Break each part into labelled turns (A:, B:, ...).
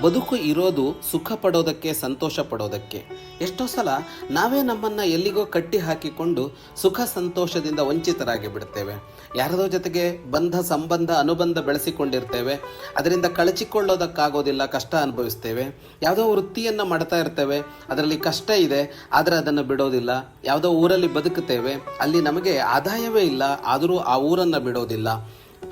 A: ಬದುಕು ಇರೋದು ಸುಖ ಪಡೋದಕ್ಕೆ ಸಂತೋಷ ಪಡೋದಕ್ಕೆ ಎಷ್ಟೋ ಸಲ ನಾವೇ ನಮ್ಮನ್ನು ಎಲ್ಲಿಗೋ ಕಟ್ಟಿ ಹಾಕಿಕೊಂಡು ಸುಖ ಸಂತೋಷದಿಂದ ವಂಚಿತರಾಗಿ ಬಿಡ್ತೇವೆ ಯಾರದೋ ಜೊತೆಗೆ ಬಂಧ, ಸಂಬಂಧ, ಅನುಬಂಧ ಬೆಳೆಸಿಕೊಂಡಿರ್ತೇವೆ. ಅದರಿಂದ ಕಳಚಿಕೊಳ್ಳೋದಕ್ಕಾಗೋದಿಲ್ಲ, ಕಷ್ಟ ಅನುಭವಿಸ್ತೇವೆ. ಯಾವುದೋ ವೃತ್ತಿಯನ್ನು ಮಾಡ್ತಾ ಇರ್ತೇವೆ. ಅದರಲ್ಲಿ ಕಷ್ಟ ಇದೆ, ಆದರೆ ಅದನ್ನು ಬಿಡೋದಿಲ್ಲ. ಯಾವುದೋ ಊರಲ್ಲಿ ಬದುಕುತ್ತೇವೆ. ಅಲ್ಲಿ ನಮಗೆ ಆದಾಯವೇ ಇಲ್ಲ, ಆದರೂ ಆ ಊರನ್ನು ಬಿಡೋದಿಲ್ಲ.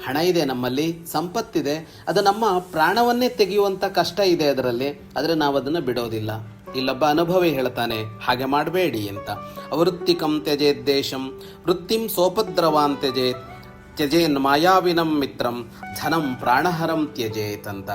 A: ಹಣ ಇದೆ ನಮ್ಮಲ್ಲಿ, ಸಂಪತ್ತಿದೆ, ಅದು ನಮ್ಮ ಪ್ರಾಣವನ್ನೇ ತೆಗೆಯುವಂಥ ಕಷ್ಟ ಇದೆ ಅದರಲ್ಲಿ, ಆದರೆ ನಾವು ಅದನ್ನು ಬಿಡೋದಿಲ್ಲ. ಇಲ್ಲೊಬ್ಬ ಅನುಭವಿ ಹೇಳ್ತಾನೆ, ಹಾಗೆ ಮಾಡಬೇಡಿ ಅಂತ. ಅವೃತ್ತಿಕಂ ತ್ಯಜೇತ್ ದೇಶಂ, ವೃತ್ತಿಂ ಸೋಪದ್ರವಾನ್ ತ್ಯಜೇತ್, ತ್ಯಜೇನ್ ಮಾಯಾವಿನಂ ಮಿತ್ರಂ, ಧನಂ ಪ್ರಾಣಹರಂ ತ್ಯಜೇತ್ ಅಂತ.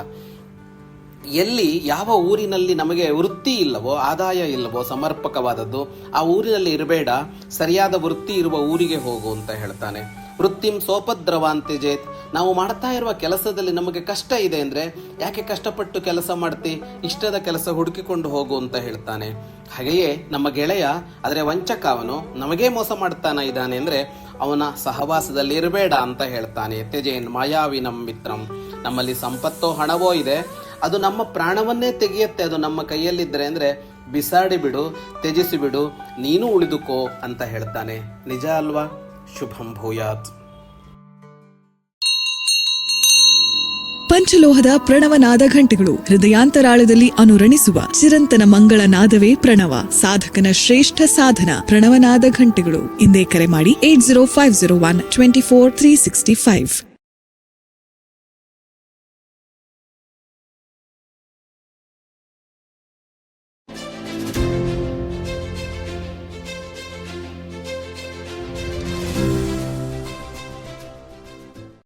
A: ಎಲ್ಲಿ ಯಾವ ಊರಿನಲ್ಲಿ ನಮಗೆ ವೃತ್ತಿ ಇಲ್ಲವೋ, ಆದಾಯ ಇಲ್ಲವೋ, ಸಮರ್ಪಕವಾದದ್ದು, ಆ ಊರಿನಲ್ಲಿ ಇರಬೇಡ. ಸರಿಯಾದ ವೃತ್ತಿ ಇರುವ ಊರಿಗೆ ಹೋಗು ಅಂತ ಹೇಳ್ತಾನೆ. ವೃತ್ತಿಂ ಸೋಪದ್ರವಾಂತಿಜೇತ್ ನಾವು ಮಾಡ್ತಾ ಇರುವ ಕೆಲಸದಲ್ಲಿ ನಮಗೆ ಕಷ್ಟ ಇದೆ ಅಂದರೆ, ಯಾಕೆ ಕಷ್ಟಪಟ್ಟು ಕೆಲಸ ಮಾಡ್ತಿ? ಇಷ್ಟದ ಕೆಲಸ ಹುಡುಕಿಕೊಂಡು ಹೋಗು ಅಂತ ಹೇಳ್ತಾನೆ. ಹಾಗೆಯೇ ನಮ್ಮ ಗೆಳೆಯ, ಆದರೆ ವಂಚಕ ಅವನು ನಮಗೇ ಮೋಸ ಮಾಡ್ತಾನ ಇದ್ದಾನೆ ಅಂದರೆ, ಅವನ ಸಹವಾಸದಲ್ಲಿ ಇರಬೇಡ ಅಂತ ಹೇಳ್ತಾನೆ. ತ್ಯಜೇನ್ ಮಾಯಾವಿನಂ ಮಿತ್ರಂ. ನಮ್ಮಲ್ಲಿ ಸಂಪತ್ತೋ ಹಣವೋ ಇದೆ. ಅದು ನಮ್ಮ ಪ್ರಾಣವನ್ನೇ ತೆಗೆಯುತ್ತೆ. ಅದು ನಮ್ಮ ಕೈಯಲ್ಲಿದ್ದರೆ ಅಂದರೆ ಬಿಸಾಡಿ ಬಿಡು, ತ್ಯಜಿಸಿ ಬಿಡು, ನೀನು ಉಳಿದುಕೋ ಅಂತ ಹೇಳ್ತಾನೆ. ನಿಜ ಅಲ್ವಾ? ಶುಭಂ ಭೂಯಾತ್.
B: ಪಂಚಲೋಹದ ಪ್ರಣವನಾದ ಘಂಟೆಗಳು ಹೃದಯಾಂತರಾಳದಲ್ಲಿ ಅನುರಣಿಸುವ ಚಿರಂತನ ಮಂಗಳ ನಾದವೇ ಪ್ರಣವ, ಸಾಧಕನ ಶ್ರೇಷ್ಠ ಸಾಧನ ಪ್ರಣವನಾದ ಘಂಟೆಗಳು. ಇಂದೇ ಕರೆ ಮಾಡಿ eight zero five zero one twenty four three sixty five.